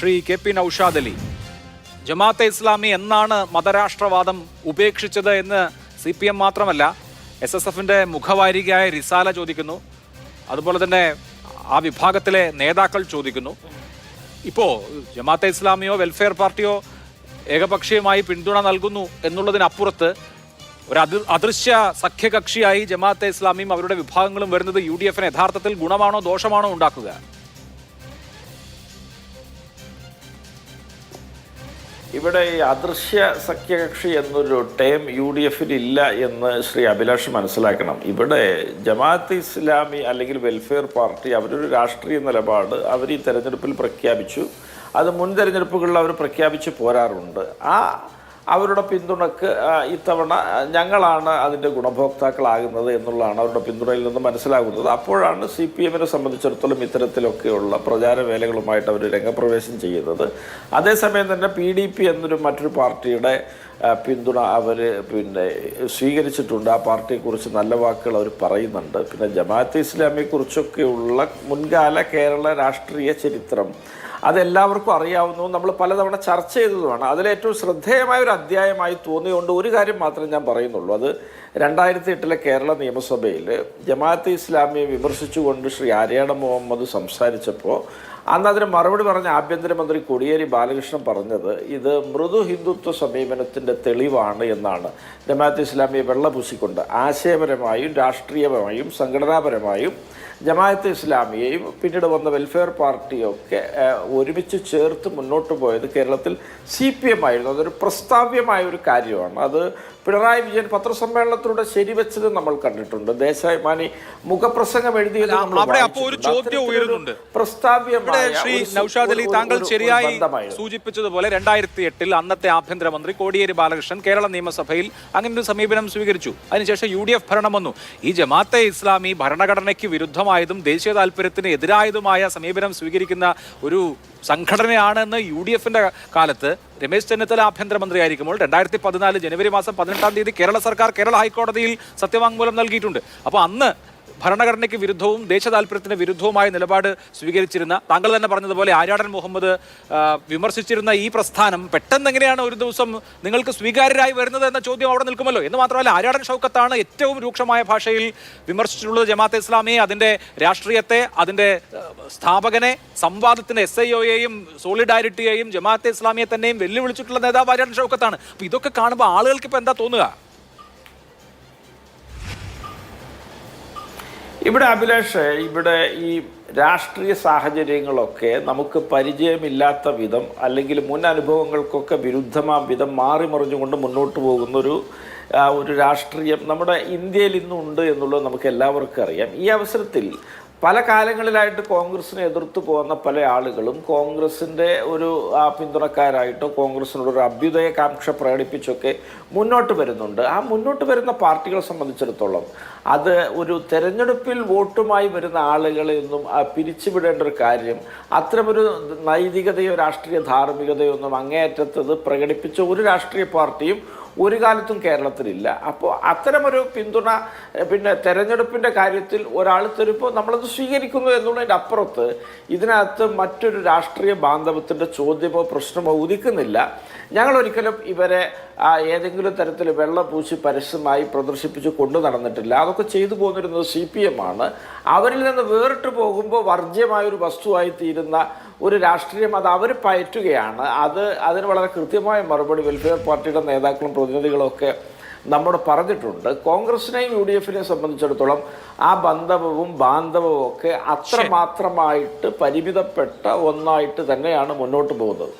Shri K P Noushad Ali. Jamaat-e Islami എന്നാണ് മതരാഷ്ട്രവാദം ഉപേക്ഷിച്ചത് എന്ന് സി പി എം മാത്രമല്ല എസ് എസ് എഫിന്റെ മുഖവാരികയായ റിസാല ചോദിക്കുന്നു. അതുപോലെ തന്നെ ആ വിഭാഗത്തിലെ നേതാക്കൾ ചോദിക്കുന്നു. ഇപ്പോൾ ജമാഅത്തെ ഇസ്ലാമിയോ വെൽഫെയർ പാർട്ടിയോ ഏകപക്ഷീയമായി പിന്തുണ നൽകുന്നു എന്നുള്ളതിനപ്പുറത്ത് ഒരു അതി അദൃശ്യ സഖ്യകക്ഷിയായി ജമാഅത്തെ ഇസ്ലാമിയും അവരുടെ വിഭാഗങ്ങളും വരുന്നത് യു ഡി എഫിന് യഥാർത്ഥത്തിൽ ഗുണമാണോ ദോഷമാണോ ഉണ്ടാക്കുക? ഇവിടെ ഈ അദൃശ്യ സഖ്യകക്ഷി എന്നൊരു ടേം യു ഡി എഫിൽ ഇല്ല എന്ന് ശ്രീ അഭിലാഷ് മനസ്സിലാക്കണം. ഇവിടെ ജമാഅത്ത് ഇസ്ലാമി അല്ലെങ്കിൽ വെൽഫെയർ പാർട്ടി അവരൊരു രാഷ്ട്രീയ നിലപാട് അവർ ഈ തെരഞ്ഞെടുപ്പിൽ പ്രഖ്യാപിച്ചു. അത് മുൻ തെരഞ്ഞെടുപ്പുകളിൽ അവർ പ്രഖ്യാപിച്ച് പോരാറുണ്ട്. ആ അവരുടെ പിന്തുണക്ക് ഇത്തവണ ഞങ്ങളാണ് അതിന്റെ ഗുണഭോക്താക്കളാകുന്നത് എന്നുള്ളതാണ് അവരുടെ പിന്തുണയിൽ നിന്ന് മനസ്സിലാകുന്നത്. അപ്പോഴാണ് സി പി എമ്മിനെ സംബന്ധിച്ചിടത്തോളം ഇത്തരത്തിലൊക്കെയുള്ള പ്രചാര വേലകളുമായിട്ട് അവർ രംഗപ്രവേശം ചെയ്യുന്നത്. അതേസമയം തന്നെ പി ഡി പി എന്നൊരു മറ്റൊരു പാർട്ടിയുടെ പിന്തുണ അവർ പിന്നെ സ്വീകരിച്ചിട്ടുണ്ട്. ആ പാർട്ടിയെക്കുറിച്ച് നല്ല വാക്കുകൾ അവർ പറയുന്നുണ്ട്. പിന്നെ ജമാഅത്ത് ഇസ്ലാമിയെക്കുറിച്ചൊക്കെയുള്ള മുൻകാല കേരള രാഷ്ട്രീയ ചരിത്രം അതെല്ലാവർക്കും അറിയാവുന്നു. നമ്മൾ പലതവണ ചർച്ച ചെയ്തതുമാണ്. അതിലേറ്റവും ശ്രദ്ധേയമായ ഒരു അധ്യായമായി തോന്നിയുകൊണ്ട് ഒരു കാര്യം മാത്രമേ ഞാൻ പറയുന്നുള്ളൂ. അത് രണ്ടായിരത്തി എട്ടിലെ കേരള നിയമസഭയിൽ ജമാഅത്ത് ഇസ്ലാമിയെ വിമർശിച്ചുകൊണ്ട് ശ്രീ ആര്യാട മുഹമ്മദ് സംസാരിച്ചപ്പോൾ അന്ന് അതിന് മറുപടി പറഞ്ഞ ആഭ്യന്തരമന്ത്രി കോടിയേരി ബാലകൃഷ്ണൻ പറഞ്ഞത് ഇത് മൃദു ഹിന്ദുത്വ സമീപനത്തിന്റെ തെളിവാണ് എന്നാണ്. ജമാഅത്ത് ഇസ്ലാമിയെ വെള്ളപൂശിക്കൊണ്ട് ആശയപരമായും രാഷ്ട്രീയപരമായും സംഘടനാപരമായും ജമാഅത്ത് ഇസ്ലാമിയെയും പിന്നീട് വന്ന വെൽഫെയർ പാർട്ടിയൊക്കെ ഒരുമിച്ച് ചേർത്ത് മുന്നോട്ട് പോയത് കേരളത്തിൽ സി പി എം ആയിരുന്നു. അതൊരു പ്രസ്താവ്യമായ ഒരു കാര്യമാണ്. അത് പിണറായി വിജയൻ പത്രസമ്മേളനത്തിലൂടെ ശരിവെച്ചത് നമ്മൾ കണ്ടിട്ടുണ്ട്. ദേശാഭിമാനി മുഖപ്രസംഗം എഴുതിയത് അല്ല, ശ്രീ നൌഷാദ് അലി താങ്കൾ ശരിയായി സൂചിപ്പിച്ചതുപോലെ രണ്ടായിരത്തി എട്ടിൽ അന്നത്തെ ആഭ്യന്തരമന്ത്രി കോടിയേരി ബാലകൃഷ്ണൻ കേരള നിയമസഭയിൽ അങ്ങനെ ഒരു സമീപനം സ്വീകരിച്ചു. അതിനുശേഷം യു ഡി എഫ് ഭരണം വന്നു. ഈ ജമാഅത്തെ ഇസ്ലാമി ഭരണഘടനയ്ക്ക് വിരുദ്ധമായതും ദേശീയ താല്പര്യത്തിന് എതിരായതുമായ സമീപനം സ്വീകരിക്കുന്ന ഒരു സംഘടനയാണെന്ന് യു ഡി എഫിന്റെ കാലത്ത് രമേശ് ചെന്നിത്തല ആഭ്യന്തരമന്ത്രിയായിരിക്കുമ്പോൾ രണ്ടായിരത്തി പതിനാല് ജനുവരി മാസം പതിനെട്ടാം തീയതി കേരള സർക്കാർ കേരള ഹൈക്കോടതിയിൽ സത്യവാങ്മൂലം നൽകിയിട്ടുണ്ട്. അപ്പോൾ അന്ന് ഭരണഘടനയ്ക്ക് വിരുദ്ധവും ദേശ താല്പര്യത്തിന് വിരുദ്ധവുമായ നിലപാട് സ്വീകരിച്ചിരുന്ന താങ്കൾ തന്നെ പറഞ്ഞതുപോലെ ആര്യാടൻ മുഹമ്മദ് വിമർശിച്ചിരുന്ന ഈ പ്രസ്ഥാനം പെട്ടെന്ന് എങ്ങനെയാണ് ഒരു ദിവസം നിങ്ങൾക്ക് സ്വീകാര്യരായി വരുന്നത് എന്ന ചോദ്യം അവിടെ നിൽക്കുമല്ലോ? എന്ന് മാത്രമല്ല ആര്യാടൻ ഷൗക്കത്താണ് ഏറ്റവും രൂക്ഷമായ ഭാഷയിൽ വിമർശിച്ചിട്ടുള്ളത് ജമാഅത്തെ ഇസ്ലാമിയെ അതിന്റെ രാഷ്ട്രീയത്തെ അതിന്റെ സ്ഥാപകനെ സംവാദത്തിന് എസ് ഐ ഒയെയും സോളിഡാരിറ്റിയെയും ജമാഅത്തെ ഇസ്ലാമിയെ തന്നെയും വെല്ലുവിളിച്ചിട്ടുള്ള നേതാവ് ആര്യാടൻ ഷൗക്കത്താണ്. അപ്പോൾ ഇതൊക്കെ കാണുമ്പോൾ ആളുകൾക്ക് ഇപ്പോൾ എന്താ തോന്നുക? ഇവിടെ അഭിലാഷ് ഇവിടെ ഈ രാഷ്ട്രീയ സാഹചര്യങ്ങളൊക്കെ നമുക്ക് പരിചയമില്ലാത്ത വിധം അല്ലെങ്കിൽ മുൻ അനുഭവങ്ങൾക്കൊക്കെ വിരുദ്ധമാം വിധം മാറി മറിഞ്ഞുകൊണ്ട് മുന്നോട്ട് പോകുന്ന ഒരു ഒരു രാഷ്ട്രീയം നമ്മുടെ ഇന്ത്യയിൽ ഇന്നുണ്ട് എന്നുള്ളത് നമുക്ക് എല്ലാവർക്കും അറിയാം. ഈ അവസരത്തിൽ പല കാലങ്ങളിലായിട്ട് കോൺഗ്രസിനെ എതിർത്ത് പോകുന്ന പല ആളുകളും കോൺഗ്രസിന്റെ ഒരു പിന്തുണക്കാരായിട്ടോ കോൺഗ്രസിനോട് ഒരു അഭ്യുദയകാംക്ഷ പ്രകടിപ്പിച്ചൊക്കെ മുന്നോട്ട് വരുന്നുണ്ട്. ആ മുന്നോട്ട് വരുന്ന പാർട്ടികളെ സംബന്ധിച്ചിടത്തോളം അത് ഒരു തെരഞ്ഞെടുപ്പിൽ വോട്ടുമായി വരുന്ന ആളുകളെ ഒന്നും പിരിച്ചുവിടേണ്ട ഒരു കാര്യം അത്തരമൊരു നൈതികതയോ രാഷ്ട്രീയ ധാർമ്മികതയോ ഒന്നും അങ്ങേയറ്റത്തത് പ്രകടിപ്പിച്ച ഒരു രാഷ്ട്രീയ പാർട്ടിയും ഒരു കാലത്തും കേരളത്തിലില്ല. അപ്പോൾ അത്തരമൊരു പിന്തുണ പിന്നെ തെരഞ്ഞെടുപ്പിന്റെ കാര്യത്തിൽ ഒരാൾ തരുമ്പോൾ നമ്മളത് സ്വീകരിക്കുന്നു എന്നുള്ളതിന്റെ അപ്പുറത്ത് ഇതിനകത്ത് മറ്റൊരു രാഷ്ട്രീയ ബാന്ധവത്തിന്റെ ചോദ്യമോ പ്രശ്നമോ ഉദിക്കുന്നില്ല ഞങ്ങളൊരിക്കലും ഇവരെ ഏതെങ്കിലും തരത്തിൽ വെള്ളം പൂശി പരസ്യമായി പ്രദർശിപ്പിച്ച് കൊണ്ടു നടന്നിട്ടില്ല. അതൊക്കെ ചെയ്തു പോന്നിരുന്നത് സി പി എം ആണ്. അവരിൽ നിന്ന് വേറിട്ട് പോകുമ്പോൾ വർജ്യമായൊരു വസ്തുവായി തീരുന്ന ഒരു രാഷ്ട്രീയം അത് അവർ പയറ്റുകയാണ്. അത് അതിന് വളരെ കൃത്യമായ മറുപടി വെൽഫെയർ പാർട്ടിയുടെ നേതാക്കളും പ്രതിനിധികളും ഒക്കെ നമ്മോട് പറഞ്ഞിട്ടുണ്ട്. കോൺഗ്രസിനെയും യു ഡി എഫിനെയും സംബന്ധിച്ചിടത്തോളം ആ ബന്ധവും ബാന്ധവവും ഒക്കെ അത്രമാത്രമായിട്ട് പരിമിതപ്പെട്ട ഒന്നായിട്ട് തന്നെയാണ് മുന്നോട്ട് പോകുന്നത്.